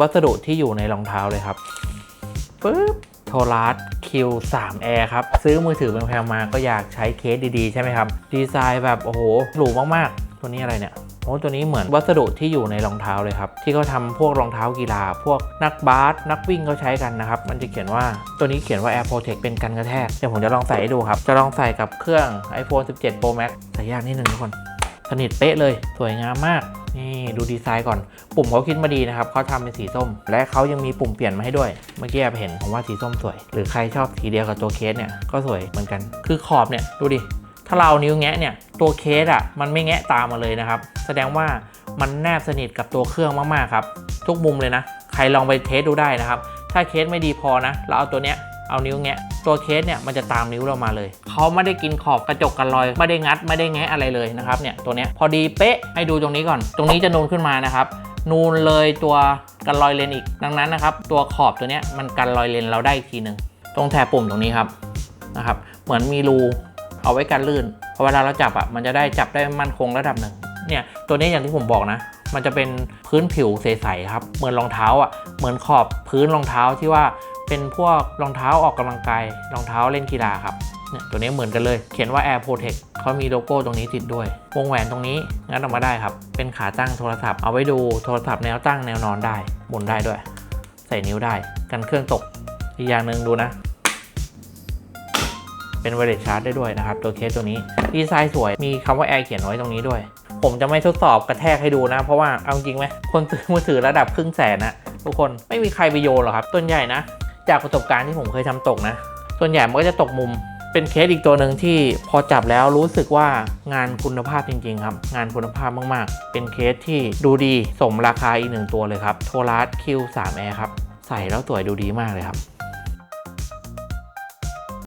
วัสดุที่อยู่ในรองเท้าเลยครับปึ๊บโทรัส Q3 Air ครับ ซื้อมือถือแพงๆมาก็อยากใช้เคสดีๆ ใช่ไหมครับ ดีไซน์แบบ โอ้โหหรูมากๆ ตัวนี้อะไรเนี่ยโอ้ตัวนี้เหมือนวัสดุที่อยู่ในรองเท้าเลยครับ ที่เขาทำพวกรองเท้ากีฬา พวกนักบาสนักวิ่งเขาใช้กันนะครับ มันจะเขียนว่าตัวนี้เขียนว่า Air Protect เป็นกันกระแทกเดี๋ยวผมจะลองใส่ให้ดูครับ จะลองใส่กับเครื่อง iPhone 17 Pro Max ใส่ยากนิดนึงทุกคนสนิทเป๊ะเลย สวยงามมาก นี่ดูดีไซน์ก่อน ปุ่มเขาคิดมาดีนะครับเขาทำเป็นสีส้ม และเขายังมีปุ่มเปลี่ยนมาให้ด้วย เมื่อกี้เห็นผมว่าสีส้มสวย หรือใครชอบสีเดียวกับตัวเคสเนี่ยก็สวยเหมือนกัน คือขอบเนี่ยดูดิ ถ้าเรานิ้วแงะเนี่ยตัวเคสอะมันไม่แงะตามมาเลยนะครับ แสดงว่ามันแนบสนิทกับตัวเครื่องมากๆครับ ทุกมุมเลยนะ ใครลองไปเทสดูได้นะครับ ถ้าเคสไม่ดีพอนะเราเอาตัวเนี้ย เอานิ้วแงะตัวเคสเนี่ยมันจะตามนิ้วเรามาเลย เขาไม่ได้กินขอบกระจกกันรอย ไม่ได้งัดไม่ได้แงะอะไรเลยนะครับเนี่ยตัวเนี้ยพอดีเป๊ะให้ดูตรงนี้ก่อน ตรงนี้จะนูนขึ้นมานะครับนูนเลยตัวกันรอยเลนอีก ดังนั้นนะครับ ตัวขอบตัวเนี้ยมันกันรอยเลนเราได้อีกทีหนึ่งตรงแถบปุ่มตรงนี้ครับนะครับ เหมือนมีรูเอาไว้กันลื่นพอเวลาเราจับอะมันจะได้จับได้มั่นคงระดับหนึ่งเนี่ยตัวนี้อย่างที่ผมบอกนะ มันจะเป็นพื้นผิวใสๆครับ เหมือนรองเท้าอะเหมือนขอบพื้นรองเท้าที่ว่า เป็นพวกรองเท้าออกกำลังกายรองเท้าเล่นกีฬาครับเนี่ยตัวนี้เหมือนกันเลย เขียนว่า Air Protect เขามีโลโก้ตรงนี้ติดด้วย วงแหวนตรงนี้งัดออกมาได้ครับ เป็นขาตั้งโทรศัพท์เอาไว้ดูโทรศัพท์แนวตั้งแนวนอนได้หมุนได้ด้วย ใส่นิ้วได้ กันเครื่องตก อีกอย่างหนึ่งดูนะ เป็นไวเลสชาร์จได้ด้วยนะครับ ตัวเคสตัวนี้ดีไซน์สวยมีคำว่า Air เขียนไว้ตรงนี้ด้วย ผมจะไม่ทดสอบกระแทกให้ดูนะ เพราะว่าเอาจริงไหมคนซื้อมือถือระดับครึ่งแสนนะทุกคนไม่มีใครไปโยนหรอกครับต้นใหญ่นะ จากประสบการณ์ที่ผมเคยทำตกนะ ส่วนใหญ่มันก็จะตกมุม เป็นเคสอีกตัวหนึ่งที่พอจับแล้วรู้สึกว่างานคุณภาพจริง ๆ ครับ งานคุณภาพมากๆ เป็นเคสที่ดูดีสมราคาอีกหนึ่งตัวเลยครับ โทรัส Q3 Air ครับ ใส่แล้วสวยดูดีมากเลยครับ